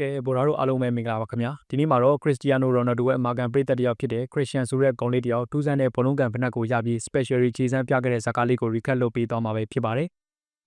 ကဲဘော်ဒါတို့အားလုံးပဲမင်္ဂလာပါခင်ဗျာဒီနေ့မှာတော့ခရစ္စတီယာနိုရိုနယ်ဒိုရဲ့အမာကန်ပရိသတ်တစ်ယောက်ဖြစ်တဲ့ခရစ်စတန်ဆိုတဲ့ဂုံလေးတစ်ယောက်ထူးဆန်းတဲ့ဘောလုံးကန်ဖနက်ကိုရပြီး special ခြေစမ်းပြခဲ့တဲ့ဇာတ်ကားလေးကို recap လုပ်ပေးသွားမှာပဲဖြစ်ပါတယ်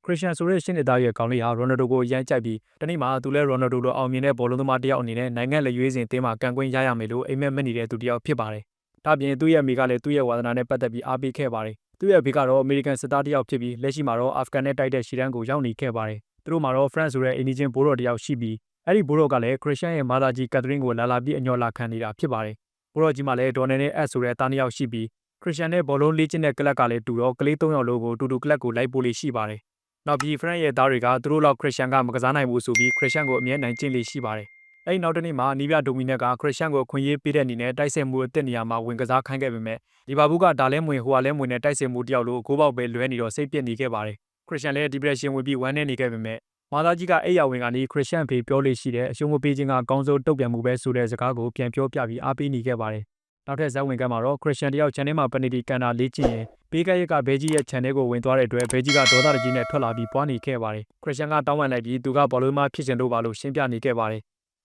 ခရစ်စတန်ဆိုတဲ့ရှင်းနေသားရဲ့ကောင်းလေးဟာရိုနယ်ဒိုကိုရမ်းကြိုက်ပြီးတနေ့မှာသူလည်းရိုနယ်ဒိုလိုအောင်မြင်တဲ့ဘောလုံးသမားတစ်ယောက်အနေနဲ့နိုင်ငံလက်ရွေးစင်တင်းမှာကန်ကွင်းရရမယ်လို့အိမ်မက်မက်နေတဲ့သူတစ်ယောက်ဖြစ်ပါတယ်ဒါပြင်သူ့ရဲ့မိကလည်းသူ့ရဲ့ဝါသနာနဲ့ပတ်သက်ပြီးအားပေးခဲ့ပါတယ်သူ့ရဲ့ဘေးကတော့အမေရိကန်စစ်သားတစ်ယောက်ဖြစ်ပြီးလက်ရှိမှာတော့အာဖဂန်နဲ့တိုက်တဲ့ရှီတန်းကိုရောက်နေခဲ့ပါတယ်သူတို့မှာတော့ France ဆိုတဲ့အိန္ဒိချင်းဘိုးတော်တစ်ယောက်ရှိပြီး အဲ့ဒီဘိုးတော်ကလည်းခရစ်ယာန်ရဲ့မာသာကြီးကက်သရင်းကိုလာလာပြီးအညော်လာခံနေတာဖြစ်ပါတယ်ဘိုးတော်ကြီးမှလည်းဒေါ်နယ်နဲ့အက်ဆိုတဲ့တားနှစ်ယောက်ရှိပြီးခရစ်ယာန်နဲ့ဘောလုံးလေ့ကျင့်တဲ့ကလပ်ကလည်းတူတော့ကလေး၃ယောက်လုံးကိုတူတူကလပ်ကိုလိုက်ပို့လေးရှိပါတယ်နောက်ပြီး France ရဲ့သားတွေကသူတို့လောက်ခရစ်ယာန်ကမကစားနိုင်ဘူးဆိုပြီးခရစ်ယာန်ကိုအမြဲနိုင်ကျင့်လေးရှိပါတယ်အဲ့နောက်တနေ့မှာနီးပြဒိုမီနက်ကခရစ်ယာန်ကိုခွင့်ရေးပေးတဲ့အနေနဲ့တိုက်စစ်မှုအသစ်နေရာမှာဝင်ကစားခိုင်းခဲ့ပေမဲ့လီဗာပူးကဒါလဲမဝင်ဟိုဟာလဲမဝင်နဲ့တိုက်စစ်မှုတယောက်လိုကိုးပေါက်ပဲလွဲနေတော့စိတ်ပြက်နေခဲ့ပါတယ်ခရစ်ယာန်လည်း depression ဝင်ပြီးဝမ်းနည်းနေခဲ့ပေမဲ့ မာသားကြီးကအိယာဝင်ကနေခရစ်ယာန်ဖေပြောလို့ရှိတဲ့အရှုံးမပေးခြင်းကအကောင်းဆုံးတုတ်ပြန်မှုပဲဆိုတဲ့စကားကိုပြန်ပြောပြပြီးအားပေးနေခဲ့ပါတယ်နောက်ထပ်ဇက်ဝင်ကမှာတော့ခရစ်ယာန်တယောက် channel မှာပနီတီကန်တာလေးကျင်ရင်ပေးကရက်ကဘဲကြီးရဲ့ channel ကိုဝင်သွားတဲ့အတွက်ဘဲကြီးကဒေါသတကြီးနဲ့ထွက်လာပြီးပွားနေခဲ့ပါတယ်ခရစ်ယာန်ကတောင်းပန်လိုက်ပြီးသူကဘောလုံးမဖြစ်ချင်လို့ပါလို့ရှင်းပြနေခဲ့ပါတယ်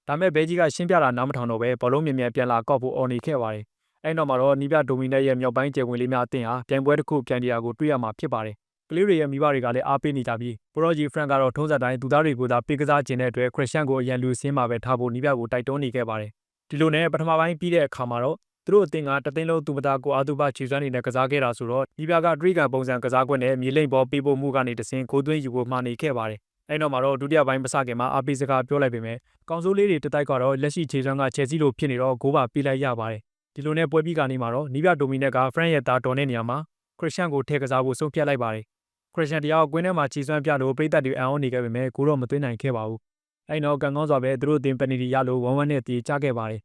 ဒါမဲ့ဘဲကြီးကရှင်းပြတာနားမထောင်တော့ပဲဘောလုံးမြင်မြန်ပြန်လာကောက်ဖို့အော်နေခဲ့ပါတယ်အဲ့တော့မှာတော့နီးပြဒိုမီနက်ရဲ့မြောက်ပိုင်းကျယ်ဝင်လေးများအသင်းဟာပြိုင်ပွဲတစ်ခုပြိုင်တရားကိုတွေ့ရမှာဖြစ်ပါတယ် ကလေးတွေရဲ့မိဘတွေကလည်းအားပေးနေကြပြီးပရိုဂျီဖရန်ကတော့ထုံးစံတိုင်းသူသားတွေကိုသာပေးကစားခြင်းတဲ့အတွက်ခရစ်ယာန်ကိုအရန်လူစင်းမှာပဲထားဖို့နီးပြကိုတိုက်တွန်းနေခဲ့ပါတယ်ဒီလိုနဲ့ပထမပိုင်းပြီးတဲ့အခါမှာတော့သူတို့အသင်းကတသိန်းလုံးသူမသားကိုအာသူဘခြေစွမ်းနေတဲ့ကစားခဲ့တာဆိုတော့ဒီပြကဒရိကန်ပုံစံကစားကွက်နဲ့မြေလိမ့်ပေါ်ပေးဖို့မှုကနေတဆင်ကိုသွင်းယူဖို့မှာနေခဲ့ပါတယ်အဲ့တော့မှာတော့ဒုတိယပိုင်းမစခင်မှာအာပီစကာပြောလိုက်ပေမဲ့ကောင်စိုးလေးတွေတတိုက်ကတော့လက်ရှိခြေစွမ်းကချယ်ဆီလိုဖြစ်နေတော့ဂိုးပါပေးလိုက်ရပါတယ်ဒီလိုနဲ့ပွဲပြီးကနေမှာတော့နီးပြဒိုမီနက်ကဖရန်ရဲ့သားတော်တဲ့နေရာမှာခရစ်ယာန်ကိုထည့်ကစားဖို့ဆုံးဖြတ်လိုက်ပါတယ် ခရစ်ယာန်တရားကွင်းထဲမှာခြေစွမ်းပြလို့ပိတ်သက်တွေအံ့ဩနေခဲ့ပေမဲ့ကိုတော့မသွင်းနိုင်ခဲ့ပါဘူးအဲ့တော့ကန်ကောင်းစွာပဲသူတို့အသင်းပနီတီရလို့ဝမ်ဝမ်နဲ့တည်ကြခဲ့ပါတယ်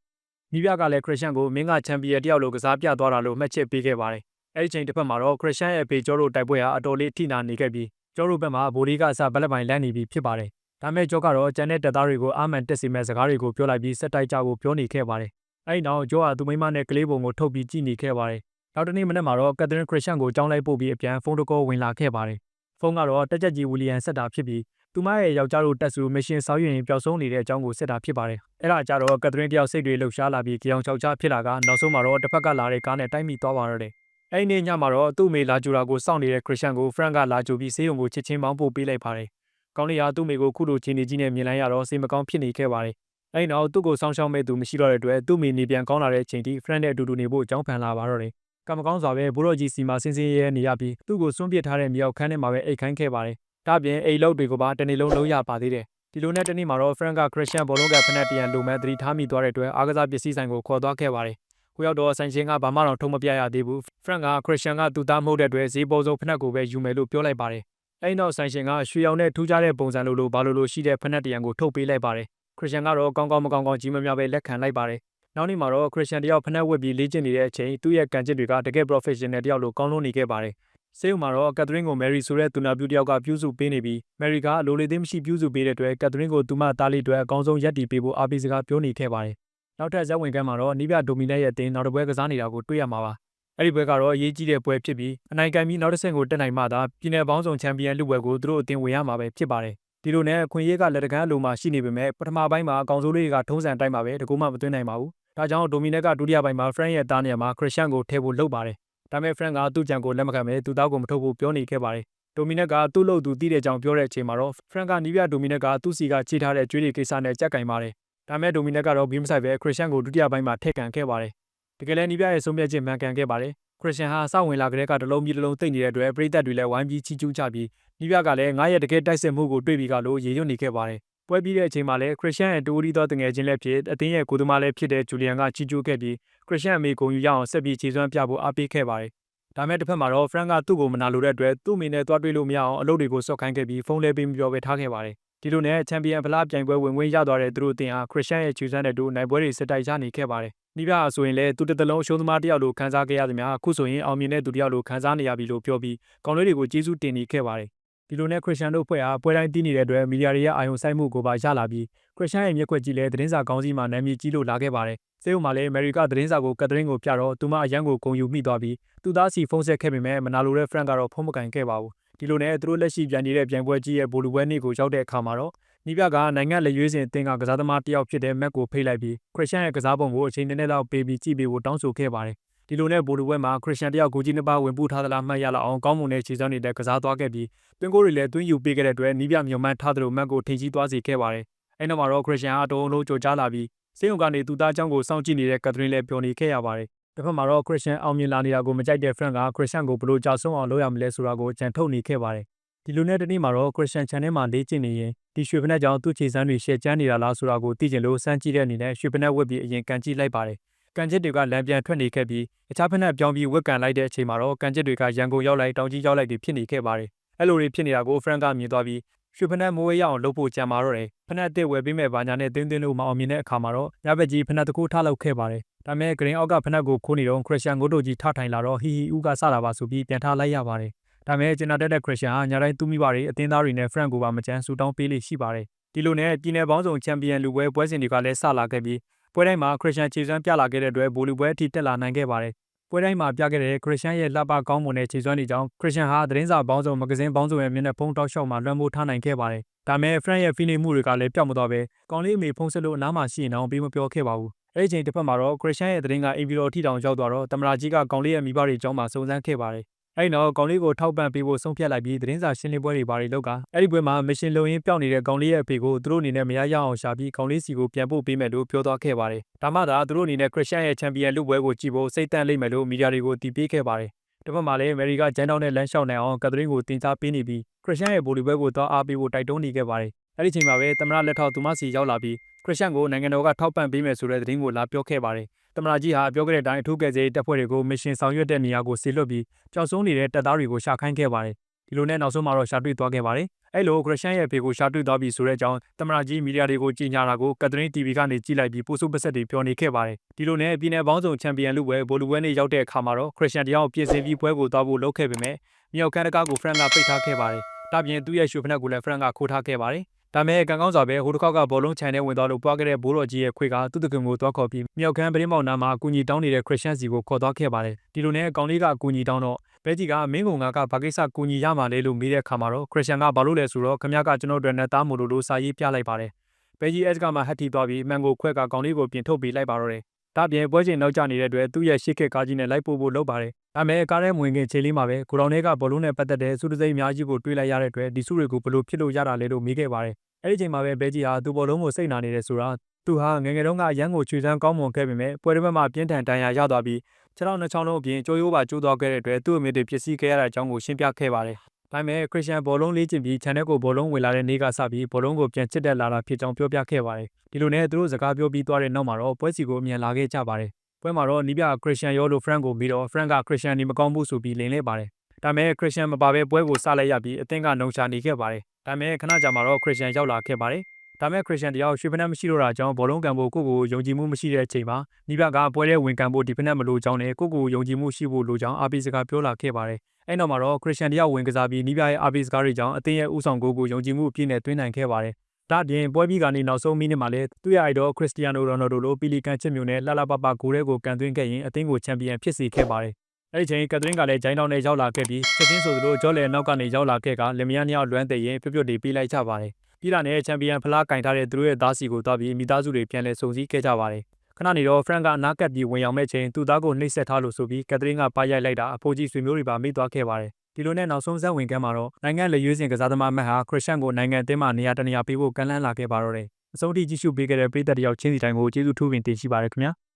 နီးပြကလည်းခရစ်ယာန်ကိုမင်းကချန်ပီယံတယောက်လိုကစားပြသွားတာလို့မှတ်ချက်ပေးခဲ့ပါတယ်အဲ့ဒီချိန်တစ်ဖက်မှာတော့ခရစ်ယာန်ရဲ့ဖေကျော်တို့တိုက်ပွဲဟာအတော်လေးထိနာနေခဲ့ပြီးကျော်တို့ဘက်မှာဘိုလီကအစဘက်လက်ပိုင်းလမ်းနေပြီးဖြစ်ပါတယ်ဒါမဲ့ကျော်ကတော့ကျန်တဲ့တပ်သားတွေကိုအာမန်တက်စီမဲ့စကားတွေကိုပြောလိုက်ပြီးစက်တိုက်ကြကိုပြောနေခဲ့ပါတယ်အဲ့ဒီနောက်ကျော်ကသူမိမနဲ့ကလေးပုံကိုထုတ်ပြီးကြည့်နေခဲ့ပါတယ် နောက်တနေ့မနေ့မှာတော့ကက်သရင်းခရစ်ယာန်ကိုကြောင်းလိုက်ပို့ပြီးအပြန်ဖုန်းတကောဝင်လာခဲ့ပါတယ်ဖုန်းကတော့တက်ချက်ကြီးဝီလီယံဆက်တာဖြစ်ပြီးသူမရဲ့ယောက်ျားတို့တက်စုမရှင်ဆောက်ရင်ပျောက်ဆုံးနေတဲ့အကြောင်းကိုစစ်တာဖြစ်ပါတယ်။အဲ့ဒါကြတော့ကက်သရင်းတယောက်စိတ်တွေလှုပ်ရှားလာပြီးကြောင်ချောက်ချဖြစ်လာကနောက်ဆုံးမှာတော့တစ်ဖက်ကလာတဲ့ကားနဲ့တိုက်မိသွားပါတော့တယ်။အဲ့ဒီနေ့ညမှာတော့သူ့မေလာဂျူရာကိုစောင့်နေတဲ့ခရစ်ယာန်ကိုဖရန့်ကလာကြူပြီးဆေးရုံကိုချစ်ချင်းပေါင်းပို့ပေးလိုက်ပါတယ်။ကောင်းလေးဟာသူ့မေကိုခုလိုခြေနေကြီးနဲ့မြင်လိုက်ရတော့စိတ်မကောင်းဖြစ်နေခဲ့ပါတယ်။အဲ့နောက်သူ့ကိုစောင်းရှောင်းမဲ့သူမရှိတော့တဲ့အတွက်သူ့မေနေပြန်ကောင်းလာတဲ့အချိန်ထိဖရန့်နဲ့အတူတူနေဖို့အကြောင်းဖန်လာပါတော့တယ်။ ကံမကောင်းစွာပဲဘိုးတော်ကြီးစီမာစင်းစင်းရဲနေရပြီးသူ့ကိုစွန့်ပစ်ထားတဲ့မြောက်ခန်းထဲမှာပဲအိတ်ခိုင်းခဲ့ပါတယ်။ဒါပြင်အိတ်လုတ်တွေကိုပါတနေ့လုံးလုံးရပါသေးတယ်။ဒီလိုနဲ့တနေ့မှာတော့ဖရန်ကခရစ်ယာန်ဘောလုံးကဖနက်တရန်လိုမဲ့သတိထားမိသွားတဲ့အတွက်အားကစားပစ္စည်းဆိုင်ကိုခေါ်သွားခဲ့ပါတယ်။ကိုရောက်တော့ဆိုင်ရှင်ကဘာမှတော့ထုံမပြရသေးဘူး။ဖရန်ကခရစ်ယာန်ကသူ့သားမဟုတ်တဲ့အတွက်ဈေးပေါ်ဆုံးဖနက်ကိုပဲယူမယ်လို့ပြောလိုက်ပါတယ်။အဲဒီနောက်ဆိုင်ရှင်ကရွှေရောင်နဲ့ထူးခြားတဲ့ပုံစံလိုလိုဘာလိုလိုရှိတဲ့ဖနက်တရန်ကိုထုတ်ပေးလိုက်ပါတယ်။ခရစ်ယာန်ကတော့ကောင်းကောင်းမကောင်းကောင်းကြီးမများပဲလက်ခံလိုက်ပါတယ်။ နောက်နေ့မှာတော့ခရစ်ယာန်တယောက်ဖနက်ဝတ်ပြီးလေ့ကျင့်နေတဲ့အချိန်သူ့ရဲ့ကန်ကျစ်တွေကတကယ် professional တယောက်လိုကောင်းလို့နေခဲ့ပါတယ်။ဆေးရုံမှာတော့ကက်သရင်းကိုမယ်ရီဆိုတဲ့သူနာပြုတယောက်ကပြုစုပေးနေပြီးမယ်ရီကလိုလေသေးမရှိပြုစုပေးတဲ့အတွက်ကက်သရင်းကိုသူမသားလေးအတွက်အကောင်းဆုံးရက်တီပေးဖို့အားပေးစကားပြောနေခဲ့ပါတယ်။နောက်ထပ်ဇက်ဝင်ကမ်းမှာတော့နီးပြဒိုမီနက်ရဲ့အသင်းနောက်တစ်ပွဲကစားနေတာကိုတွေ့ရမှာပါ။အဲ့ဒီပွဲကတော့အရေးကြီးတဲ့ပွဲဖြစ်ပြီးအနိုင်ကန်ပြီးနောက်တစ်ဆင့်ကိုတက်နိုင်မှသာပြည်내ပေါင်းစုံချန်ပီယံလူပွဲကိုသူတို့အသင်းဝင်ရမှာပဲဖြစ်ပါတယ်။ဒီလိုနဲ့အခွင့်အရေးကလက်တကမ်းအလိုမှာရှိနေပေမဲ့ပထမပိုင်းမှာအကောင်စိုးလေးတွေကထုံးစံတိုင်းမှာပဲတကူမှမသွင်းနိုင်ပါဘူး။ ဒါကြောင့်ဒိုမီနက်ကဒုတိယပိုင်းမှာဖရန့်ရဲ့သားနေရာမှာခရစ်ယာန်ကိုထည့်ဖို့လုပ်ပါတယ်ဒါပေမဲ့ Frank ကသူ့ကြံကိုလက်မခံပဲသူ့သားကိုမထုတ်ဖို့ပြောနေခဲ့ပါတယ်။ဒိုမီနက်ကသူ့လို့သူတီးတဲ့ကြောင်ပြောတဲ့အချိန်မှာတော့ Frank ကနီးပြဒိုမီနက်ကသူ့စီကခြေထားတဲ့ကြွေးတွေကိစ္စနဲ့ကြက်ကင်ပါတယ်။ဒါပေမဲ့ဒိုမီနက်ကတော့ဘီးမဆိုင်ပဲခရစ်ယာန်ကိုဒုတိယပိုင်းမှာထည့်ကန်ခဲ့ပါတယ်။တကယ်လည်းနီးပြရဲ့ဆုံးဖြတ်ချက်မှန်ကန်ခဲ့ပါတယ်။ခရစ်ယာန်ဟာစဝင်လာကြတဲ့ကတလုံးပြီးတလုံးသိမ့်နေတဲ့အတွက်ပရိသတ်တွေလည်းဝိုင်းပြီးချီးကျူးကြပြီးနီးပြကလည်းငါရဲ့တကယ်တိုက်စစ်မှုကိုတွေ့ပြီးကလို့ရေရွတ်နေခဲ့ပါတယ်။ ပွဲပြီးတဲ့အချိန်မှာလည်းခရစ်ယာန်ရဲ့တူရီသောတငယ်ချင်းလည်းဖြစ်အသင်းရဲ့ကိုယ်သမားလည်းဖြစ်တဲ့ဂျူလီယန်ကချီးကျူးခဲ့ပြီးခရစ်ယာန်အမေဂုံယူရအောင်ဆက်ပြီးခြေစွမ်းပြဖို့အားပေးခဲ့ပါတယ်ဒါမဲ့တစ်ဖက်မှာတော့ Frank ကသူ့ကိုမနာလိုတဲ့အတွက်သူ့မိနဲ့သွားတွေ့လို့မရအောင်အလုပ်တွေကိုစော့ခိုင်းခဲ့ပြီးဖုန်းလဲပေးမပြောပဲထားခဲ့ပါတယ်ဒီလိုနဲ့ချန်ပီယံဖလားပြိုင်ပွဲဝင်ဝင်ရသွားတဲ့သူတို့အသင်းဟာခရစ်ယာန်ရဲ့ချူဆန်းတဲ့တူနိုင်ပွဲတွေစစ်တိုက်ရနေခဲ့ပါတယ်။နိဗျာဆိုရင်လည်းသူတစ်တလုံးအရှုံးသမားတယောက်လိုခံစားခဲ့ရသမျှအခုဆိုရင်အောင်မြင်တဲ့သူတယောက်လိုခံစားနေရပြီလို့ပြောပြီးကောင်လေးတွေကိုကျေးဇူးတင်နေခဲ့ပါတယ်။ ဒီလိုနဲ့ခရစ်ယာန်တို့ဖွဲ့ဟာပွဲတိုင်းတည်နေတဲ့အတွက်မီဒီယာတွေရဲ့အာရုံစိုက်မှုကိုပါရလာပြီးခရစ်ယာန်ရဲ့မျက်ခွက်ကြီးလည်းသတင်းစာကောင်းစီမှာနာမည်ကြီးလို့လာခဲ့ပါတယ်။စေုံမှာလည်းအမေရိကသတင်းစာကိုကက်သရင်းကိုပြတော့သူမအရန်ကိုဂုံယူမိသွားပြီးသူသားစီဖုန်းဆက်ခဲ့ပေမဲ့မနာလိုတဲ့ Frank ကတော့ဖုန်းမကင်ခဲ့ပါဘူး။ဒီလိုနဲ့သူတို့လက်ရှိပြန်နေတဲ့ပြိုင်ပွဲကြီးရဲ့ဘိုလူပွဲနေ့ကိုရောက်တဲ့အခါမှာတော့နီးပြကနိုင်ငံလက်ရွေးစင်အသင်းကကစားသမားတစ်ယောက်ဖြစ်တဲ့မက်ကိုဖိတ်လိုက်ပြီးခရစ်စတန်ရဲ့ကစားပုံကိုအချိန်နည်းနည်းလောက်ပေးပြီးကြည့်ပေးဖို့တောင်းဆိုခဲ့ပါတယ် ဒီလိုနဲ့ဘိုလ်လူပွဲမှာခရစ်ယာန်တယောက်ဂိုကြီးနှစ်ပါးဝင်ပူထားသလားမှတ်ရလောက်အောင်ကောင်းမွန်တဲ့ခြေစွမ်းတွေနဲ့ကစားသွားခဲ့ပြီးသွင်းကိုတွေလည်းသွင်းယူပေးခဲ့တဲ့အတွက်နီးပြမြုံမှန်းထားသလိုမတ်ကိုထိန်ကြီးသွားစေခဲ့ပါတယ်။အဲနောက်မှာတော့ခရစ်ယာန်အတော်လုံးကြော်ကြားလာပြီးစေယုံကနေသူသားချောင်းကိုစောင့်ကြည့်နေတဲ့ကက်သရင်လည်းပျော်နေခဲ့ရပါတယ်။တစ်ဖက်မှာတော့ခရစ်ယာန်အောင်မြင်လာနေတာကိုမကြိုက်တဲ့ friend ကခရစ်ယာန်ကိုဘလို့ကြောက်ဆုံးအောင်လုပ်ရမလဲဆိုတာကိုကြံထုတ်နေခဲ့ပါတယ်။ဒီလိုနဲ့တနေ့မှာတော့ Christian Channel မှာလေ့ကျင့်နေရင်ဒီရွှေဖနက်ကြောင့်သူ့ခြေစမ်းတွေရှယ်ကျန်းနေတာလားဆိုတာကိုသိချင်လို့စမ်းကြည့်တဲ့အနေနဲ့ရွှေဖနက်ဝက်ပြီးအရင်ကန်ကြည့်လိုက်ပါတယ်။ ကန်ကျစ်တွေကလမ်းပြန်ထွက်နေခဲ့ပြီးအခြားဖက်နဲ့ပြောင်းပြီးဝက်ကန်လိုက်တဲ့အချိန်မှာတော့ကန်ကျစ်တွေကရန်ကုန်ရောက်လိုက်တောင်ကြီးရောက်လိုက်တွေဖြစ်နေခဲ့ပါတယ်။အဲ့လိုတွေဖြစ်နေတာကိုဖရန်ကမြင်သွားပြီးရွှေဖက်မိုးဝဲရအောင်လုပ်ဖို့ကြံမာတော့တယ်။ဖက်အစ်စ်ဝယ်ပေးမဲ့ဘာညာနဲ့တင်းတင်းလို့မအောင်မြင်တဲ့အခါမှာတော့ညဘက်ကြီးဖက်တစ်ခုထားလောက်ခဲ့ပါတယ်။ဒါပေမဲ့ဂရင်းအောက်ကဖက်ကိုခိုးနေတော့ခရစ်စတန်ကိုတို့ကြီးထထိုင်လာတော့ဟီဟီဦးကစတာပါဆိုပြီးပြန်ထားလိုက်ရပါတယ်။ဒါပေမဲ့ကျန်တဲ့တဲ့ခရစ်စတန်ဟာညာတိုင်းသူ့မိဘတွေအသင်းသားတွေနဲ့ဖရန်ကိုပါမကြမ်းဆူတောင်းပေးလိရှိပါတယ်။ဒီလိုနဲ့ပြည်내ပေါင်းစုံချန်ပီယံလူပွဲပွဲစဉ်တွေကလည်းဆလာခဲ့ပြီး ပွဲတိုင်းမှာခရစ်စတန်ခြေစွမ်းပြလာခဲ့တဲ့အတွက်ဘိုလီပွဲအထိတက်လာနိုင်ခဲ့ပါတယ်။ပွဲတိုင်းမှာပြခဲ့တဲ့ခရစ်စတန်ရဲ့လှပကောင်းမွန်တဲ့ခြေစွမ်းတွေကြောင့်ခရစ်စတန်ဟာသတင်းစာပေါင်းစုံမဂ္ဂဇင်းပေါင်းစုံရဲ့မျက်နှာဖုံးတောက်လျှောက်မှာလွှမ်းမိုးထားနိုင်ခဲ့ပါတယ်။ဒါမဲ့ဖရန့်ရဲ့ဖိနေမှုတွေကလည်းပြောက်မသွားပဲကောင်းလေးအမေဖုံးဆက်လို့အနားမှာရှိရင်တော့ပေးမပြောခဲ့ပါဘူး။အဲဒီချိန်တစ်ဖက်မှာတော့ခရစ်စတန်ရဲ့သတင်းကအင်ဗီရိုထီတောင်ရောက်သွားတော့တမရာကြီးကကောင်းလေးရဲ့မိဘတွေအကြောင်းမှာစုံစမ်းခဲ့ပါတယ် အဲ့တော့ကောင်လေးကိုထောက်ပံ့ပေးဖို့ဆုံးဖြတ်လိုက်ပြီးသတင်းစာရှင်းလင်းပွဲတွေဘာတွေလုပ်ကအဲ့ဒီပွဲမှာမရှင်လုံရင်းပျောက်နေတဲ့ကောင်လေးရဲ့အဖေကိုသူတို့အနေနဲ့မရရအောင်ရှာပြီးကောင်လေးစီကိုပြန်ပို့ပေးမယ်လို့ပြောသွားခဲ့ပါတယ်။ဒါမှသာသူတို့အနေနဲ့ခရစ်ယာန်ရဲ့ချန်ပီယံလူပွဲကိုကြည့်ဖို့စိတ်တန့်လိမ့်မယ်လို့မီဒီယာတွေကိုတည်ပေးခဲ့ပါတယ်။တစ်ဖက်မှာလည်းအမေရိကဂျန်တောင်းနဲ့လမ်းလျှောက်နိုင်အောင်ကက်သရင်းကိုတင်စားပေးနေပြီးခရစ်ယာန်ရဲ့ဗိုလ်လီပွဲကိုသွားအားပေးဖို့တိုက်တွန်းနေခဲ့ပါတယ်။အဲ့ဒီချိန်မှာပဲသမရလက်ထောက်သူမစီရောက်လာပြီးခရစ်ယာန်ကိုနိုင်ငံတော်ကထောက်ပံ့ပေးမယ်ဆိုတဲ့သတင်းကိုလာပြောခဲ့ပါတယ်။ သမရာကြီးဟာပြောခဲ့တဲ့အတိုင်းအထူးကယ်ဆယ်တပ်ဖွဲ့တွေကိုမစ်ရှင်ဆောင်ရွက်တဲ့နေရာကိုဆေလွတ်ပြီးပျောက်ဆုံးနေတဲ့တပ်သားတွေကိုရှာခိုင်းခဲ့ပါတယ်။ဒီလိုနဲ့နောက်ဆုံးမှာတော့ရှာတွေ့သွားခဲ့ပါတယ်။အဲ့လိုဂရရှန်ရဲ့ဖေကိုရှာတွေ့သွားပြီဆိုတဲ့အကြောင်းသမရာကြီးမီဒီယာတွေကိုကြီးညာတာကိုကက်သရင်း TV ကနေကြည့်လိုက်ပြီးပို့စုပဆက်တွေပြောနေခဲ့ပါတယ်။ဒီလိုနဲ့ပြည်내ပေါင်းစုံချန်ပီယံလူပွဲဘိုလူပွဲနေ့ရောက်တဲ့အခါမှာတော့ခရစ်ယာန်တရားကိုပြင်ဆင်ပြီးပွဲကိုသွားဖို့လုပ်ခဲ့ပေမဲ့မြောက်ကန်တကားကိုဖရန်ကပိတ်ထားခဲ့ပါတယ်။ဒါပြင်သူ့ရဲ့ရွှေဖနက်ကိုလည်းဖရန်ကခိုးထားခဲ့ပါတယ် ဒါမဲ့ကံကောင်းစွာပဲဟိုတစ်ခေါက်ကဘောလုံးခြံထဲဝင်သွားလို့ပွားခဲ့တဲ့ဘိုးတော်ကြီးရဲ့ခွေကသူ့တကွန်ကိုသွားခေါ်ပြီးမြောက်ခမ်းပရင်းမောင်နာမှာအကူအညီတောင်းနေတဲ့ခရစ်ယာန်စီကိုခေါ်သွားခဲ့ပါတယ်ဒီလိုနဲ့အကောင်လေးကအကူအညီတောင်းတော့ဘဲကြီးကမင်းကုံကကဘာကိစ္စကူညီရမှာလဲလို့မေးတဲ့အခါမှာတော့ခရစ်ယာန်ကဘာလို့လဲဆိုတော့ခမရကကျွန်တော်တို့နဲ့တားမို့လို့လို့စာရေးပြလိုက်ပါတယ်ဘဲကြီးအက်ကမှဟတ်တီသွားပြီးမန်ကိုခွဲကကောင်လေးကိုပြင်ထုတ်ပေးလိုက်ပါတော့တယ် ဒါပြင်ပွဲချိန်နောက်ကျနေတဲ့အတွက်သူ့ရဲ့ရှစ်ခက်ကားကြီးနဲ့လိုက်ပို့ဖို့လုပ်ပါတယ်။ဒါပေမဲ့ကားထဲမဝင်ခင်ချိန်လေးမှာပဲကိုရောင်တွေကဘောလုံးနဲ့ပတ်သက်တဲ့စုတစိမ့်အများကြီးကိုတွေးလိုက်ရတဲ့အတွက်ဒီစုတွေကိုဘလို့ဖြစ်လို့ရတာလဲလို့မေးခဲ့ပါတယ်။အဲဒီချိန်မှာပဲဘဲကြီးဟာသူ့ဘောလုံးကိုစိတ်နာနေတယ်ဆိုတာသူဟာငငယ်တုန်းကရန်ကိုချွေစမ်းကောင်းမွန်ခဲ့ပေမဲ့ပွဲတစ်ပတ်မှာပြင်းထန်တန်ရာရသွားပြီးခြေထောက်နှချောင်းလုံးအပြင်ကြိုးရိုးပါကျိုးသွားခဲ့တဲ့အတွက်သူ့အမေတွေပစ္စည်းခဲ့ရတဲ့အကြောင်းကိုရှင်းပြခဲ့ပါတယ်။ ဒါပေမဲ့ခရစ်ယာန်ဘောလုံးလေးကျင်ပြီးခြံထဲကိုဘောလုံးဝင်လာတဲ့နေ့ကစပြီးဘောလုံးကိုပြန်ချစ်တက်လာတာဖြစ်ကြောင်းပြောပြခဲ့ပါတယ်။ဒီလိုနဲ့သူတို့စကားပြောပြီးသွားတဲ့နောက်မှာတော့ပွဲစီကိုအမြန်လာခဲ့ကြပါတယ်။ပွဲမှာတော့နီးပြခရစ်ယာန်ရောလို့ဖရန့်ကိုပြီးတော့ဖရန့်ကခရစ်ယာန်နေမကောင်းဘူးဆိုပြီးလိန်လဲပါတယ်။ဒါပေမဲ့ခရစ်ယာန်မပါဘဲပွဲကိုစလိုက်ရပြီးအသင်းကနှုံချနေခဲ့ပါတယ်။ဒါပေမဲ့ခဏကြာမှာတော့ခရစ်ယာန်ရောက်လာခဲ့ပါတယ်။ ဒါမဲ့ခရစ်ယာန်တယောက်ရွှေဖနက်မရှိတော့တာကြောင့်ဘောလုံးကန်ဖို့ကိုကိုကိုယုံကြည်မှုမရှိတဲ့အချိန်မှာနီးပြကပွဲထဲဝင်ကန်ဖို့ဒီဖနက်မလိုကြောင်းနဲ့ကိုကိုကိုယုံကြည်မှုရှိဖို့လိုကြောင်းအာပီစကာပြောလာခဲ့ပါတယ်။အဲ့နောက်မှာတော့ခရစ်ယာန်တယောက်ဝင်ကစားပြီးနီးပြရဲ့အာပီစကာတွေကြောင့်အသင်းရဲ့ဥဆောင်ကိုကိုယုံကြည်မှုအပြည့်နဲ့တွင်းနိုင်ခဲ့ပါတယ်။ဒါပြင်ပွဲပြီးကနေနောက်ဆုံးမိနစ်မှာလည်းသူ့ရဲ့အိုက်တော်ခရစ္စတီယာနိုရိုနယ်ဒိုလိုပီလီကန်ချစ်မျိုးနဲ့လှလှပပဂိုးတွေကိုကန်သွင်းခဲ့ရင်အသင်းကိုချန်ပီယံဖြစ်စေခဲ့ပါတယ်။အဲ့ဒီချိန်ကက်သရင်းကလည်းဂျိုင်းတောင်နဲ့ရောက်လာခဲ့ပြီးချက်ချင်းဆိုသလိုဂျော့လယ်နောက်ကနေရောက်လာခဲ့ကလင်မယားနှစ်ယောက်လွမ်းတဲ့ရင်ပြုတ်ပြုတ်တွေပြေးလိုက်ကြပါတယ်။ ပြည်လာနဲ့ချန်ပီယံဖလားကင်ထားတဲ့သူတို့ရဲ့သားစီကိုသွားပြီးမိသားစုတွေပြန်လည်စုံစည်းခဲ့ကြပါတယ်။ခဏနေတော့ဖရန်ကအနားကပ်ပြီးဝင်ရောက်မဲ့ချိန်သူ့သားကိုနှိပ်စက်ထားလို့ဆိုပြီးကက်သရင်းကပါရိုက်လိုက်တာအဖိုးကြီးဆွေမျိုးတွေပါမိသွားခဲ့ပါတယ်။ဒီလိုနဲ့နောက်ဆုံးဇက်ဝင်ကမ်းမှာတော့နိုင်ငံလက်ရွေးစင်ကစားသမားမက်ဟာခရစ်ယာန်ကိုနိုင်ငံအသင်းမှနေရာတနေရာပေးဖို့ကမ်းလှမ်းလာခဲ့ပါတော့တယ်။အဆုံးထိကြည့်ရှုပေးခဲ့တဲ့ပရိသတ်တယောက်ချင်းစီတိုင်းကိုကျေးဇူးထူးပင်တင်ရှိပါရခင်ဗျာ။